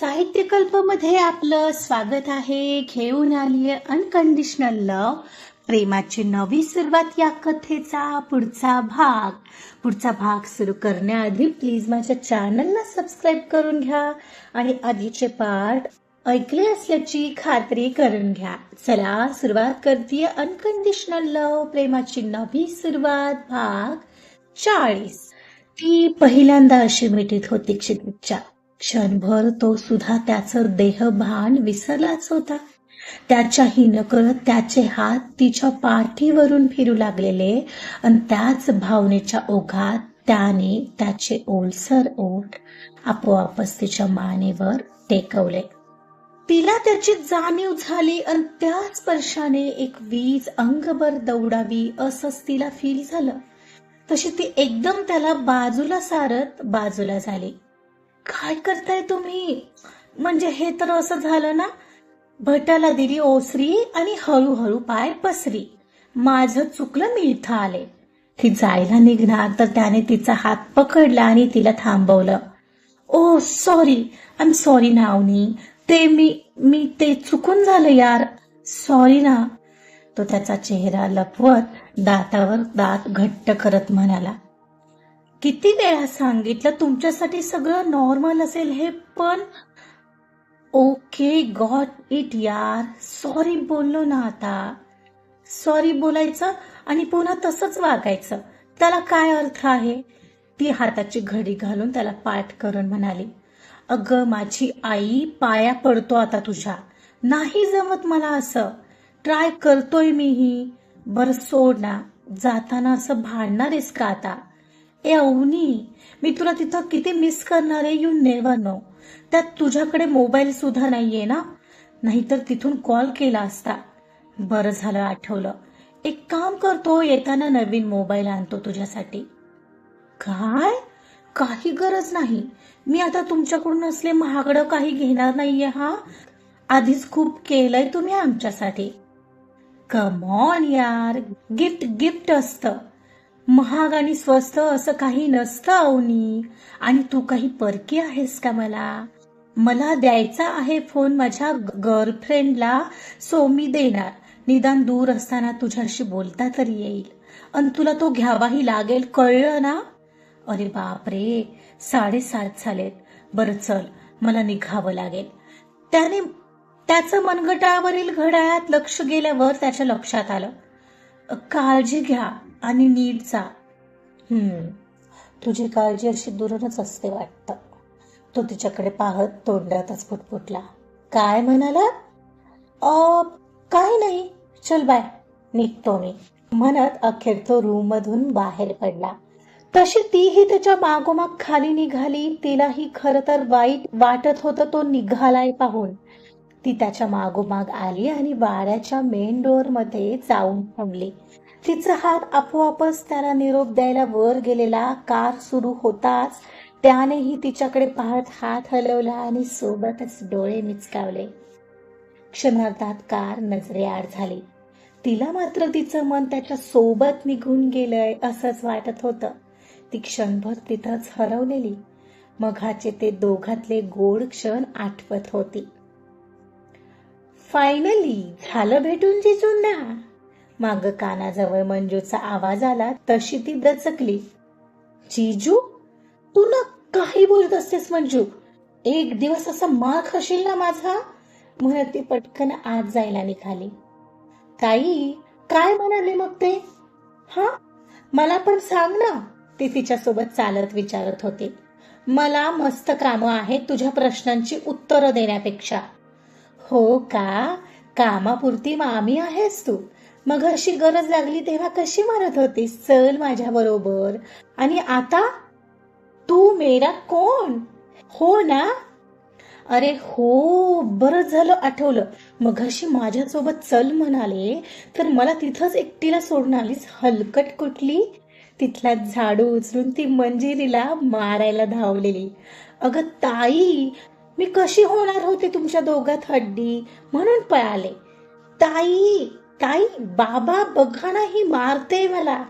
साहित्यकल्पमध्ये आपलं स्वागत आहे. घेऊन आली अनकंडिशनल लव प्रेमाची नवी सुरुवात या कथेचा पुढचा भाग. पुढचा भाग सुरू करण्याआधी प्लीज माझ्या चॅनलला सबस्क्राईब करून घ्या आणि आधीचे पार्ट ऐकले असल्याची खात्री करून घ्या. चला सुरुवात करते अनकंडिशनल लव प्रेमाची नवी सुरुवात भाग चाळीस. ती पहिल्यांदा अशी मिठीत होती क्षितिजच्या. क्षणभर तो सुद्धा त्याचं देहभान विसरलाच होता. त्याच्याही नकळत त्याचे हात तिच्या पाठीवरून फिरू लागलेले आणि त्याच भावनेच्या ओघात त्याने त्याचे ओलसर ओठ आपोआपच तिच्या मानेवर टेकवले. तिला त्याची जाणीव झाली आणि त्या स्पर्शाने एक वीज अंगभर दौडावी असंच तिला फील झालं. तशी ती एकदम त्याला बाजूला सारत बाजूला झाली. काय करताय तुम्ही? म्हणजे हे तर असं झालं ना भटाला दिली ओसरी आणि हळूहळू पाय पसरी. माझं चुकलं मी इथं आले. ती जायला निघणार तर त्याने तिचा हात पकडला आणि तिला थांबवलं. Oh sorry I am sorry नावनी. ते मी मी ते चुकून झालं यार. सॉरी ना. तो त्याचा चेहरा लपवत दातावर दात घट्ट करत म्हणाला. किती वेळा सांगितलं? तुमच्यासाठी सगळं नॉर्मल असेल हे पण ओके गॉट इट यार. सॉरी बोललो ना आता. सॉरी बोलायचं आणि पुन्हा तसंच वागायचं. त्याला काय अर्थ आहे? ती हाताची घडी घालून त्याला पाठ करून म्हणाली अगं माझी आई पाया पडतो आता तुझ्या. नाही जमत मला असं. ट्राय करतोय मीही. बरं सोड ना. जाताना असं भांडणारेस का आता? ए अवनी मी तुला तिथं किती मिस करणार आहे यू नेव्हर नो त्यात तुझ्याकडे मोबाईल सुद्धा नाहीये ना? नाहीतर तिथून कॉल केला असता. बरं झालं आठवलं. एक काम करतो येताना नवीन मोबाईल आणतो तुझ्यासाठी. काय? काही गरज नाही. मी आता तुमच्याकडून असले महागडं काही घेणार नाहीये हा? आधीच खूप केलंय तुम्ही आमच्यासाठी. कमॉन यार गिफ्ट गिफ्ट असतं. महाग आणि स्वस्त असं काही नसतं अवनी आणि तू काही परकी आहेस का मला? मला द्यायचा आहे फोन माझ्या गर्लफ्रेंडला सो मी देणार. निदान दूर असताना तुझ्याशी बोलता तरी येईल. आणि तुला तो घ्यावाही लागेल कळलं ना? अरे बापरे साडेसात झालेत. बरं चल मला निघावं लागेल. त्याने त्याचं मनगटावरील घड्याळात लक्ष गेल्यावर त्याच्या लक्षात आलं. काळजी घ्या. आणि नीट जा. हम्म. तुझी काळजी अशी दुरूनच असते वाटतं. तो तिच्याकडे पाहत तोंडातच फुटफुटला काय म्हणाला? अ नाही. चल बाय. निघतो मी. म्हणत अखेर तो रूम मधून बाहेर पडला. तशी तीही त्याच्या मागोमाग खाली निघाली. तिलाही खर तर वाईट वाटत होतं तो निघालाय पाहून. ती त्याच्या मागोमाग आली आणि वाड्याच्या मेन डोअरमध्ये जाऊन थांबली. तिचा हात आपोआपच त्याला निरोप द्यायला वर गेलेला कार सुरू होताच त्यानेही तिच्याकडे पाहत हात हलवला आणि सोबतच डोळे मिचकावले. क्षणार्धात कार नजरेआड झाली. तिला मात्र तिचं मन त्याच्या सोबत निघून गेलंय असंच वाटत होतं. ती क्षणभर तिथंच हरवलेली. मघाचे ते दोघातले गोड क्षण आठवत होती. फायनली झालं भेटून जिजूंना. माग कानाजवळ मंजूचा आवाज आला तशी ती दचकली. जिजू तू ना काही बोलत असतेस मंजू. एक दिवस असा मार खाशील ना माझा? म्हणत ती पटकन आत जायला निघाली. ताई काय म्हणाले मग ते? हा मला पण सांग ना ती तिच्यासोबत चालत विचारत होती. मला मस्त कामं आहेत तुझ्या प्रश्नांची उत्तरं देण्यापेक्षा. हो का? कामापुरती मामी आहेस तू. मग अशी गरज लागली तेव्हा कशी मारत होतीस? चल माझ्या बरोबर. आणि आता? तू मेरा कोण? हो ना? अरे हो बरं झालं आठवलं. मग अशी माझ्यासोबत चल म्हणाले तर मला तिथंच एकटीला सोडून आलीस हलकट कुठली? तिथला झाडू उचलून ती मंजिरीला मारायला धावलेली. अगं ताई मी कशी होणार होते तुमच्या दोघात हड्डी? म्हणून पळाले. ताई! ताई बाबा बघा ना ही मारते मला.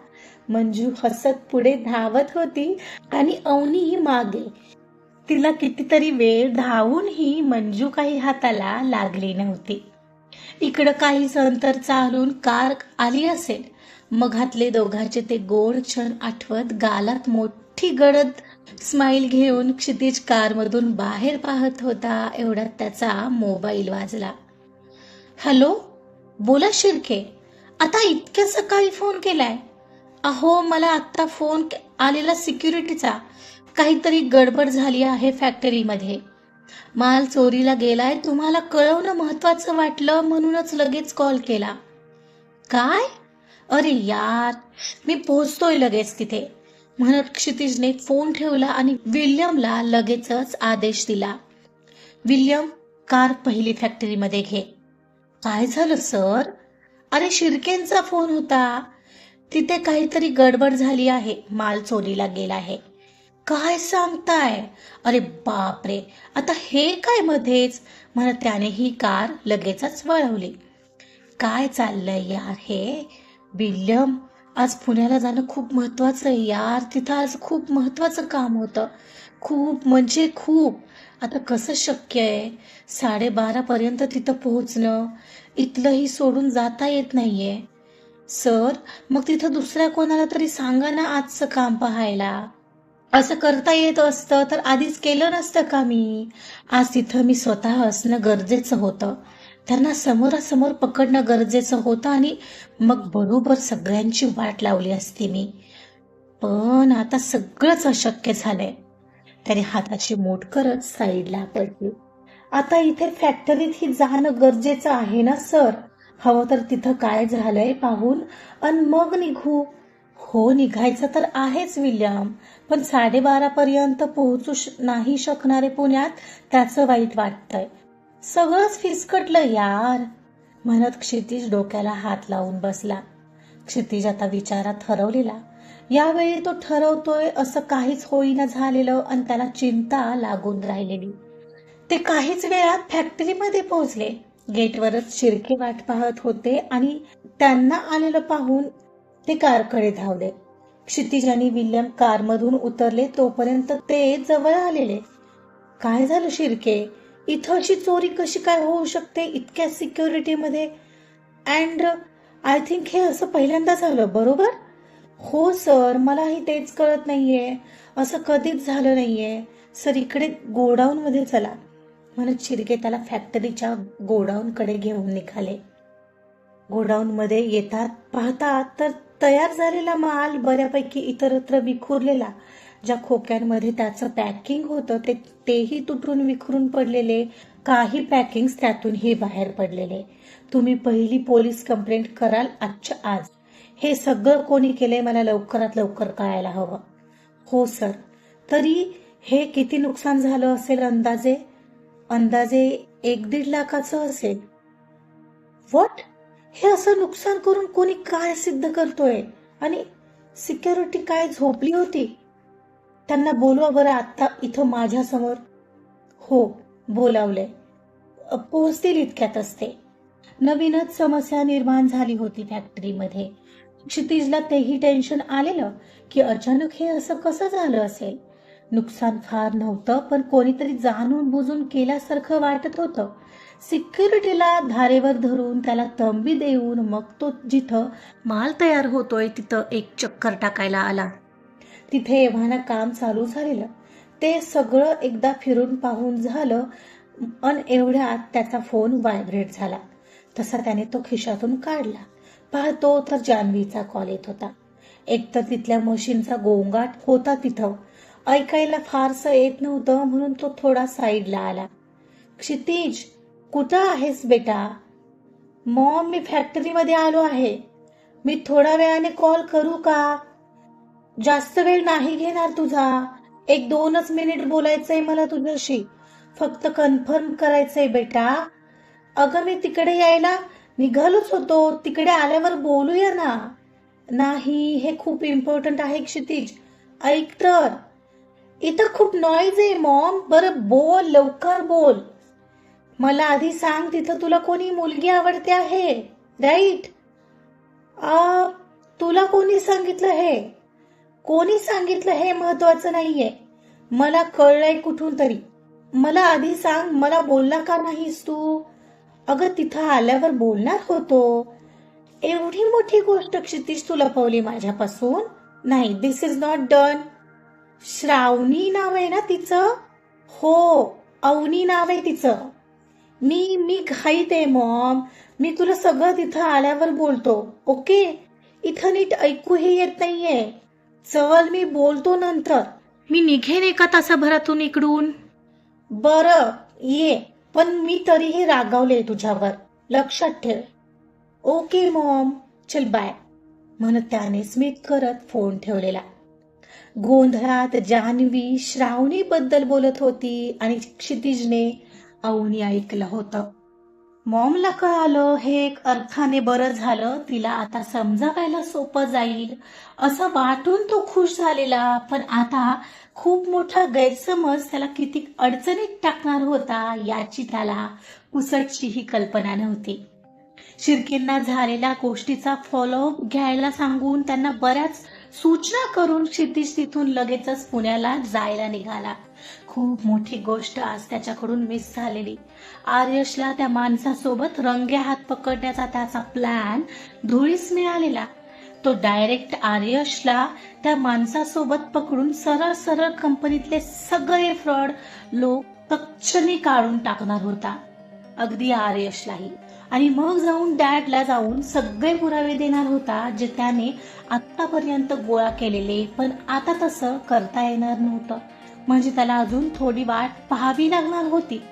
मंजू हसत पुढे धावत होती आणि अवनी मागे. तिला कितीतरी वेळ धावूनही मंजू काही हाताला लागली नव्हती. इकडं काहीच अंतर चालून कार आली असेल. मग हातले दोघांचे ते गोड क्षण आठवत गालात मोठी गडद स्माईल घेऊन क्षितिज कारमधून बाहेर पाहत होता एवढ्यात त्याचा मोबाईल वाजला. हॅलो बोला शिर्के आता इतक्या सकाळी फोन केलाय. अहो मला आत्ता फोन आलेला सिक्युरिटीचा काहीतरी गडबड झाली आहे फॅक्टरीमध्ये माल चोरीला गेलाय तुम्हाला कळवणं महत्वाचं वाटलं म्हणूनच लगेच कॉल केला. काय? अरे यार मी पोहोचतोय लगेच तिथे. म्हणत क्षितिजने फोन ठेवला आणि विल्यमला लगेचच आदेश दिला. विल्यम कार पहिली फॅक्टरीमध्ये घे. काय झालं सर? अरे शिर्केंचा फोन होता. तिथे काहीतरी गडबड झाली आहे. माल चोरीला गेला आहे. काय सांगताय? अरे बापरे. आता हे काय मध्येच? म्हणत त्याने ही कार लगेचच वळवली. काय चाललंय यार हे? विल्यम आज पुण्याला जाणं खूप महत्वाचं आहे यार. तिथं आज खूप महत्वाचं काम होतं. खूप म्हणजे खूप. आता कसं शक्य आहे? साडेबारापर्यंत तिथं पोहोचणं इथलंही सोडून जाता येत नाहीये. सर मग तिथं दुसऱ्या कोणाला तरी सांगा ना आजचं काम पाहायला. असं करता येत असतं तर आधीच केलं नसतं का मी? आज तिथं मी स्वतः असणं गरजेचं होतं. त्यांना समोरासमोर पकडणं गरजेचं होतं आणि मग बरोबर सगळ्यांची वाट लावली असती मी. पण आता सगळंच अशक्य झालंय. त्याने हाताची मोठ करत साईडला पडली. आता इथे फॅक्टरीत ही जाणं गरजेचं आहे ना सर? हवं तर तिथं काय झालंय पाहून? अन मग निघू? हो निघायचं तर आहेच विल्यम. पण साडेबारा पर्यंत पोहोचू नाही शकणारे पुण्यात त्याचं वाईट वाटतंय. सगळंच फिसकटलं यार. म्हणत क्षितिज डोक्याला हात लावून बसला. क्षितिज आता विचारात हरवलेला. यावेळी तो ठरवतोय असं काहीच होईना झालेलं आणि त्याला चिंता लागून राहिलेली. ते काहीच वेळात फॅक्टरीमध्ये पोहोचले. गेटवरच शिरके वाट पाहत होते आणि त्यांना आलेलं पाहून ते कारकडे धावले. क्षितिज आणि विल्यम कारमधून उतरले तोपर्यंत ते जवळ आलेले. काय झालं शिरके? इथं अशी चोरी कशी काय होऊ शकते इतक्या सिक्युरिटीमध्ये अँड आय थिंक हे असं पहिल्यांदा झालं बरोबर? हो सर मलाही तेच कळत नाहीये. असं कधीच झालं नाहीये. सर इकडे गोडाऊनमध्ये चला. म्हणत शिर्के त्याला फॅक्टरीच्या गोडाऊनकडे घेऊन निघाले. गोडाऊनमध्ये येतात पाहतात तर तयार झालेला माल बऱ्यापैकी इतरत्र विखुरलेला. ज्या खोक्यांमध्ये त्याचं पॅकिंग होतं ते तेही तुटून विखरून पडलेले. काही पॅकिंग त्यातूनही बाहेर पडलेले. तुम्ही पहिली पोलीस कंप्लेंट कराल आजच्या आज. हे सगळं कोणी केलंय मला लवकरात लवकर कळायला हवं. हो सर. तरी हे किती नुकसान झालं असेल अंदाजे? अंदाजे एक दीड लाखाचं असेल. वॉट हे असं नुकसान करून कोणी काय सिद्ध करतोय? आणि सिक्युरिटी काय झोपली होती? त्यांना बोलवा बरं आत्ता इथं माझ्यासमोर. हो बोलावलंय. पोहोचतील इतक्यात असते नवीनच समस्या निर्माण झाली होती फॅक्टरीमध्ये क्षितिजला तेही टेन्शन आलेलं की अचानक हे असं कसं झालं असेल? नुकसान फार नव्हतं पण कोणीतरी जाणून बुजून केल्यासारखं वाटत होतं. सिक्युरिटीला धारेवर धरून त्याला तंबी देऊन मग तो जिथं माल तयार होतोय तिथं एक चक्कर टाकायला आला. तिथे एव्हाना काम चालू झालेलं. ते सगळं एकदा फिरून पाहून झालं अन एवढ्यात त्याचा फोन व्हायब्रेट झाला. तसा त्याने तो खिशातून काढला. पाहतो तर जान्हवीचा कॉल येत होता. एकतर तिथल्या मशीनचा गोंगाट होता तिथं. ऐकायला फारसं येत नव्हतं म्हणून तो थोडा साईडला आला. क्षितिज कुठं आहेस बेटा? मॉम मी फॅक्टरीमध्ये आलो आहे. मी थोड्या वेळाने कॉल करू का? जास्त वेळ नाही घेणार तुझा. एक दोनच मिनिट बोलायचंय मला तुझ्याशी. फक्त कन्फर्म करायचंय बेटा. अगं मी तिकडे यायला निघालोच होतो. तिकडे आल्यावर बोलूया ना. नाही हे खूप इम्पॉर्टंट आहे क्षितिज. ऐक तर. इथं खूप नॉईज आहे मॉम बरं बोल लवकर बोल. मला आधी सांग तिथं तुला कोणी मुलगी आवडते आहे? राईट आ तुला कोणी सांगितलं हे? कोणी सांगितलं हे महत्वाचं नाहीये. मला कळलंय कुठून तरी. मला आधी सांग मला बोलला का नाहीस तू? अगं तिथं आल्यावर बोलणार होतो. एवढी मोठी गोष्ट क्षितिज तू लपवली माझ्यापासून? नाही this is not done Shravani नाव आहे ना तिचं? हो अवनी नाव आहे तिचं. मी मी घाईत आहे मॉम. मी तुला सगळं तिथं आल्यावर बोलतो ओके? इथं नीट ऐकूही येत नाहीये. चल मी बोलतो नंतर. मी निघेन एका तासाभरातून इकडून. बर ये. पण मी तरीही रागावले तुझ्यावर. लक्षात ठेव. Okay mom. चल बाय. म्हणत त्याने स्मित करत फोन ठेवलेला. गोंधळात जान्हवी श्रावणी बद्दल बोलत होती आणि क्षितिजने अवनी ऐकलं होतं. मॉमला कळालं हे एक अर्थाने बरं झालं. तिला आता समजावायला सोपं जाईल. असं वाटून तो खुश झालेला पण आता खूप मोठा गैरसमज त्याला किती अडचणीत टाकणार होता याची त्याला पुसटशीही कल्पना नव्हती. शिर्केंना झालेल्या गोष्टीचा फॉलोअप घ्यायला सांगून त्यांना बऱ्याच सूचना करून क्षितिज तिथून लगेचच पुण्याला जायला निघाला. खूप मोठी गोष्ट आज त्याच्याकडून मिस झालेली. आर्यशला त्या माणसासोबत रंगे हात पकडण्याचा त्याचा प्लॅन धुळीस मिळालेला. तो डायरेक्ट आर्यशला त्या माणसासोबत पकडून सरळ सरळ कंपनीतले सगळे फ्रॉड लोक तक्षणी काढून टाकणार होता. अगदी आर्यशलाही. आणि मग जाऊन डॅडला जाऊन सगळे पुरावे देणार होता जे त्याने आतापर्यंत गोळा केलेले. पण आता तसं करता येणार नव्हतं. म्हणजे त्याला अजून थोडी वाट पाहावी लागणार होती.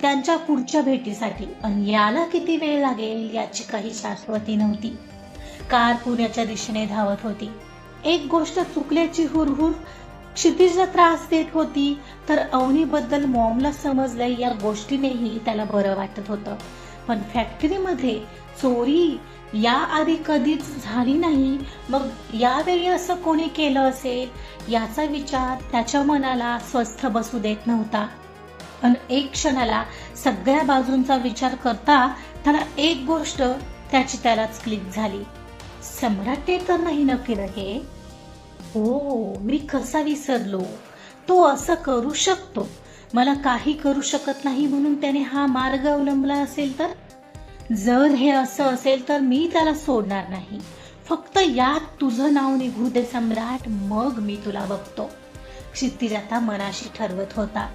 त्यांच्या पुढच्या भेटीसाठी आणि याला किती वेळ लागेल याची काही शाश्वती नव्हती. कार पुण्याच्या दिशेने धावत होती. एक गोष्ट चुकल्याची हुरहुर क्षितिजला त्रास देत होती तर अवनीबद्दल मॉमला समजलं या गोष्टीनेही त्याला बरं वाटत होतं. पण फॅक्टरीमध्ये चोरी या आधी कधीच झाली नाही. मग यावेळी असं कोणी केलं असेल? याचा विचार त्याच्या मनाला स्वस्थ बसू देत नव्हता. पण एक क्षणाला सगळ्या बाजूंचा विचार करता त्याला एक गोष्ट त्याची त्यालाच क्लिक झाली. सम्राटे तर नाही नक्की हे? हो मी कसा विसरलो? तो असं करू शकतो. मला काही करू शकत नाही म्हणून त्याने हा मार्ग अवलंबला असेल तर? जर हे असं असेल तर मी त्याला सोडणार नाही. फक्त यात तुझं नाव निघू दे सम्राट मग मी तुला बघतो. क्षितिज आता मनाशी ठरवत होता.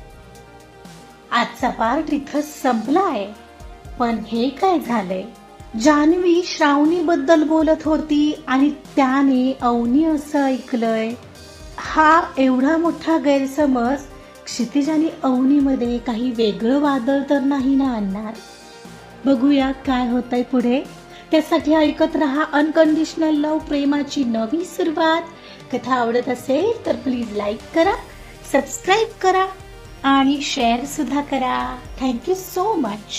आजचा पार्ट इथं संपला आहे पण हे काय झालंय? जान्हवी श्रावणी बद्दल बोलत होती आणि त्याने अवनी असं ऐकलंय. हा एवढा मोठा गैरसमज क्षितिज आणि अवनीमध्ये काही वेगळं वादळ तर नाही ना आणणार? बघूया काय होतंय पुढे. त्यासाठी ऐकत रहा अनकंडिशनल लव प्रेमाची नवी सुरुवात. कथा आवडत असेल तर प्लीज लाईक करा सबस्क्राईब करा आणि शेअर सुद्धा करा. Thank you so much